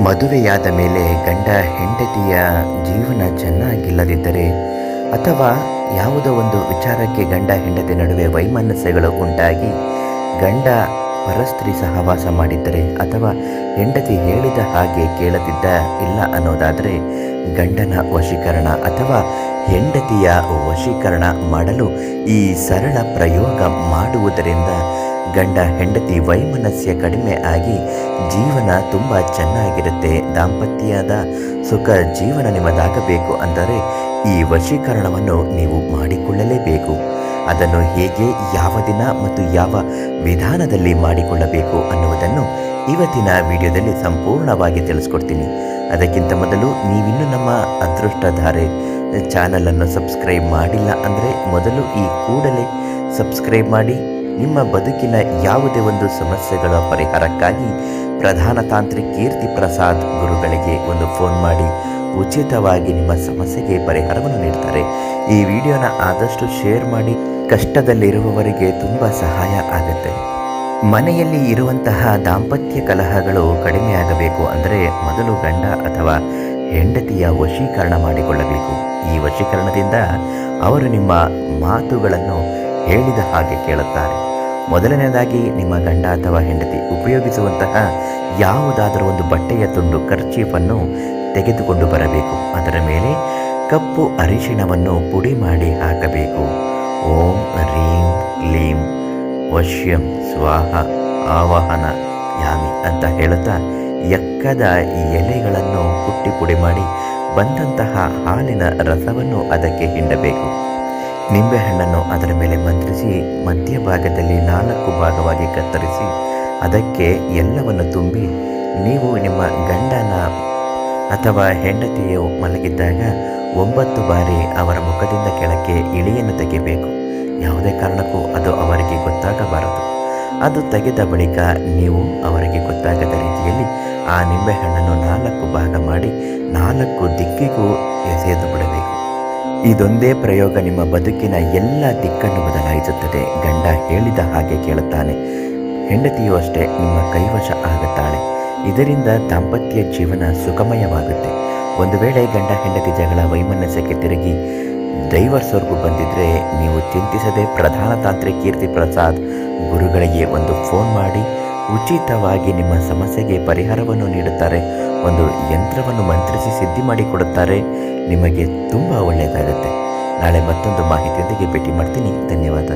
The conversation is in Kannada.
ಮದುವೆಯಾದ ಮೇಲೆ ಗಂಡ ಹೆಂಡತಿಯ ಜೀವನ ಚೆನ್ನಾಗಿಲ್ಲದಿದ್ದರೆ ಅಥವಾ ಯಾವುದೋ ಒಂದು ವಿಚಾರಕ್ಕೆ ಗಂಡ ಹೆಂಡತಿ ನಡುವೆ ವೈಮನಸ್ಯಗಳು ಉಂಟಾಗಿ ಗಂಡ ಪರಸ್ತ್ರೀ ಸಹವಾಸ ಮಾಡಿದ್ದರೆ ಅಥವಾ ಹೆಂಡತಿ ಹೇಳಿದ ಹಾಗೆ ಕೇಳದಿದ್ದ ಇಲ್ಲ ಅನ್ನೋದಾದರೆ ಗಂಡನ ವಶೀಕರಣ ಅಥವಾ ಹೆಂಡತಿಯ ವಶೀಕರಣ ಮಾಡಲು ಈ ಸರಳ ಪ್ರಯೋಗ ಮಾಡುವುದರಿಂದ ಗಂಡ ಹೆಂಡತಿ ವೈಮನಸ್ಯ ಕಡಿಮೆ ಆಗಿ ಜೀವನ ತುಂಬ ಚೆನ್ನಾಗಿರುತ್ತೆ. ದಾಂಪತ್ಯದ ಸುಖ ಜೀವನ ನಿಮ್ಮದಾಗಬೇಕು ಅಂದರೆ ಈ ವಶೀಕರಣವನ್ನು ನೀವು ಮಾಡಿಕೊಳ್ಳಲೇಬೇಕು. ಅದನ್ನು ಹೇಗೆ, ಯಾವ ದಿನ ಮತ್ತು ಯಾವ ವಿಧಾನದಲ್ಲಿ ಮಾಡಿಕೊಳ್ಳಬೇಕು ಅನ್ನುವುದನ್ನು ಇವತ್ತಿನ ವಿಡಿಯೋದಲ್ಲಿ ಸಂಪೂರ್ಣವಾಗಿ ತಿಳಿಸ್ಕೊಡ್ತೀನಿ. ಅದಕ್ಕಿಂತ ಮೊದಲು ನೀವಿನ್ನೂ ನಮ್ಮ ಅದೃಷ್ಟಧಾರೆ ಚಾನಲನ್ನು ಸಬ್ಸ್ಕ್ರೈಬ್ ಮಾಡಿಲ್ಲ ಅಂದರೆ ಮೊದಲು ಈ ಕೂಡಲೇ ಸಬ್ಸ್ಕ್ರೈಬ್ ಮಾಡಿ ನಿಮ್ಮ ಬದುಕಿನ ಯಾವುದೇ ಒಂದು ಸಮಸ್ಯೆಗಳ ಪರಿಹಾರಕ್ಕಾಗಿ ಪ್ರಧಾನ ತಾಂತ್ರಿಕ ಕೀರ್ತಿ ಪ್ರಸಾದ್ ಗುರುಗಳಿಗೆ ಒಂದು ಫೋನ್ ಮಾಡಿ ಉಚಿತವಾಗಿ ನಿಮ್ಮ ಸಮಸ್ಯೆಗೆ ಪರಿಹಾರವನ್ನು ನೀಡ್ತಾರೆ. ಈ ವಿಡಿಯೋನ ಆದಷ್ಟು ಶೇರ್ ಮಾಡಿ, ಕಷ್ಟದಲ್ಲಿರುವವರಿಗೆ ತುಂಬ ಸಹಾಯ ಆಗುತ್ತೆ. ಮನೆಯಲ್ಲಿ ಇರುವಂತಹ ದಾಂಪತ್ಯ ಕಲಹಗಳು ಕಡಿಮೆಯಾಗಬೇಕು ಅಂದರೆ ಮೊದಲು ಗಂಡ ಅಥವಾ ಹೆಂಡತಿಯ ವಶೀಕರಣ ಮಾಡಿಕೊಳ್ಳಬೇಕು. ಈ ವಶೀಕರಣದಿಂದ ಅವರು ನಿಮ್ಮ ಮಾತುಗಳನ್ನು ಹೇಳಿದ ಹಾಗೆ ಕೇಳುತ್ತಾರೆ. ಮೊದಲನೆಯದಾಗಿ ನಿಮ್ಮ ಗಂಡ ಅಥವಾ ಹೆಂಡತಿ ಉಪಯೋಗಿಸುವಂತಹ ಯಾವುದಾದರೂ ಒಂದು ಬಟ್ಟೆಯ ತುಂಡು ಕರ್ಚೀಫನ್ನು ತೆಗೆದುಕೊಂಡು ಬರಬೇಕು. ಅದರ ಮೇಲೆ ಕಪ್ಪು ಅರಿಶಿಣವನ್ನು ಪುಡಿ ಮಾಡಿ ಹಾಕಬೇಕು. ಓಂ ರೀಂ ಲೀಂ ವಶ್ಯಂ ಸ್ವಾಹ ಆವಾಹನ ಯಾಮಿ ಅಂತ ಹೇಳುತ್ತಾ ಎಕ್ಕದ ಎಲೆಗಳನ್ನು ಕುಟ್ಟಿ ಪುಡಿ ಮಾಡಿ ಬಂದಂತಹ ಹಾಲಿನ ರಸವನ್ನು ಅದಕ್ಕೆ ಹಿಂಡಬೇಕು. ನಿಂಬೆಹಣ್ಣನ್ನು ಅದರ ಮೇಲೆ ಮಂತ್ರಿಸಿ ಮಧ್ಯಭಾಗದಲ್ಲಿ ನಾಲ್ಕು ಭಾಗವಾಗಿ ಕತ್ತರಿಸಿ, ಅದಕ್ಕೆ ಎಲ್ಲವನ್ನು ತುಂಬಿ, ನೀವು ನಿಮ್ಮ ಗಂಡನ ಅಥವಾ ಹೆಂಡತಿಯು ಮಲಗಿದ್ದಾಗ ಒಂಬತ್ತು ಬಾರಿ ಅವರ ಮುಖದಿಂದ ಕೆಳಕ್ಕೆ ಇಳಿಯನ್ನು ತೆಗೆಯಬೇಕು. ಯಾವುದೇ ಕಾರಣಕ್ಕೂ ಅದು ಅವರಿಗೆ ಗೊತ್ತಾಗಬಾರದು. ಅದು ತೆಗೆದ ಬಳಿಕ ನೀವು ಅವರಿಗೆ ಗೊತ್ತಾಗದ ರೀತಿಯಲ್ಲಿ ಆ ನಿಂಬೆಹಣ್ಣನ್ನು ನಾಲ್ಕು ಭಾಗ ಮಾಡಿ, ನಾಲ್ಕು ದಿಕ್ಕಿಗೂ ಎಸೆದು ಬಿಡಬೇಕು. ಇದೊಂದೇ ಪ್ರಯೋಗ ನಿಮ್ಮ ಬದುಕಿನ ಎಲ್ಲ ದಿಕ್ಕನ್ನು ಬದಲಾಯಿಸುತ್ತದೆ. ಗಂಡ ಹೇಳಿದ ಹಾಗೆ ಕೇಳುತ್ತಾನೆ. ಹೆಂಡತಿಯೂ ಅಷ್ಟೇ ನಿಮ್ಮ ಕೈವಶ ಆಗುತ್ತಾಳೆ. ಇದರಿಂದ ದಾಂಪತ್ಯ ಜೀವನ ಸುಖಮಯವಾಗುತ್ತೆ ಒಂದು ವೇಳೆ ಗಂಡ ಹೆಂಡತಿ ಜಗಳ ವೈಮನಸ್ಯಕ್ಕೆ ತಿರುಗಿ ಡೈವರ್ಸ್ವರೆಗೂ ಬಂದಿದ್ದರೆ ನೀವು ಚಿಂತಿಸದೆ ಪ್ರಧಾನ ತಾಂತ್ರಿ ಕೀರ್ತಿ ಪ್ರಸಾದ್ ಗುರುಗಳಿಗೆ ಒಂದು ಫೋನ್ ಮಾಡಿ ಉಚಿತವಾಗಿ ನಿಮ್ಮ ಸಮಸ್ಯೆಗೆ ಪರಿಹಾರವನ್ನು ನೀಡುತ್ತಾರೆ. ಒಂದು ಯಂತ್ರವನ್ನು ಮಂತ್ರಿಸಿ ಸಿದ್ಧಿ ಮಾಡಿಕೊಡುತ್ತಾರೆ ನಿಮಗೆ ತುಂಬ ಒಳ್ಳೆಯದಾಗುತ್ತೆ. ನಾಳೆ ಮತ್ತೊಂದು ಮಾಹಿತಿಯೊಂದಿಗೆ ಭೇಟಿ ಮಾಡ್ತೀನಿ. ಧನ್ಯವಾದ.